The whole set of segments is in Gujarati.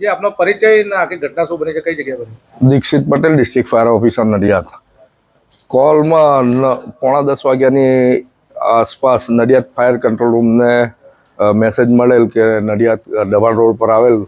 જે આપનો પરિચય આખી ઘટના શું બની છે, કઈ જગ્યાએ બની? Dikshit Patel district fire officer Nadiad. કોલમાં પોણા દસ વાગ્યાની આસપાસ નડિયાદ ફાયર કંટ્રોલ રૂમને મેસેજ મળેલ કે નડિયાદ દબાણ રોડ પર આવેલ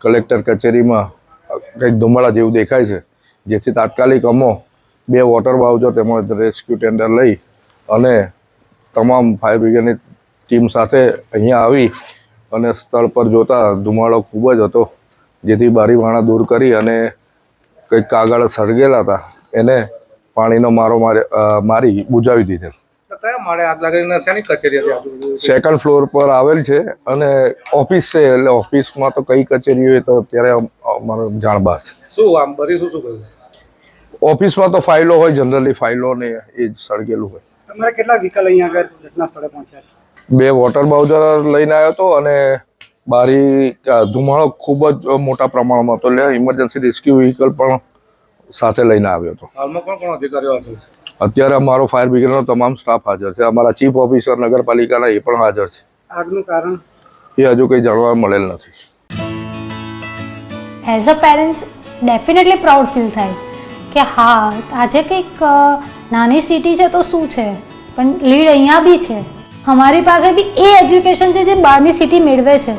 કલેક્ટર કચેરીમાં કંઈક ધુમાડા જેવું દેખાય છે, જેથી તાત્કાલિક અમો બે વોટર બાઉજો તેમજ રેસ્ક્યુ ટેન્ડર લઈ અને તમામ ફાયર બ્રિગેડની ટીમ સાથે અહીંયા આવી અને સ્થળ પર જોતા ધુમાડો ખૂબ જ હતો. જેથી બારીવાણા દૂર કરી અને કંઈક કાગળ સળગેલા હતા એને પાણીનો મારો મારે મારી બુજાવી દીધેલ. સેકન્ડ ફ્લોર પર આવેલ છે અને ઓફિસ છે એટલે ઓફિસમાં તો કઈ કચેરી હોય તો અત્યારે અમારો અમારે જાણ બહાર છે. શું આમ બરી શું શું ઓફિસમાં તો ફાઇલો હોય જનરલી ફાઇલો ને એ જ સળગેલું હોય. તમારા કેટલા વ્હીકલ અહીંયા આગળ ઘટના સ્થળે પહોંચ્યા છે? બે વોટર બાઉઝર લઈને આવ્યો હતો અને બારી ધુમાડો ખૂબ જ મોટા પ્રમાણમાં હતો. એટલે ઇમરજન્સી રેસ્ક્યુ વ્હીકલ પણ સાથે લઈને આવ્યો હતો. હાલમાં કોણ કોણ અધિકારીઓ હાજર છે? અત્યારે અમારો ફાયર બ્રિગેડનો તમામ સ્ટાફ હાજર છે. અમારા ચીફ ઓફિસર નગરપાલિકાના એ પણ હાજર છે. આગનું કારણ? એ હજુ કંઈ જાણવા મળેલ નથી. As a parents definitely proud feel થાય કે હા આજે કંઈક નાની સિટી છે તો શું છે? પણ લીડ અહીંયા બી છે. અમારી પાસે બી એ એજ્યુકેશન છે જે બહારની સિટી મેળવે છે.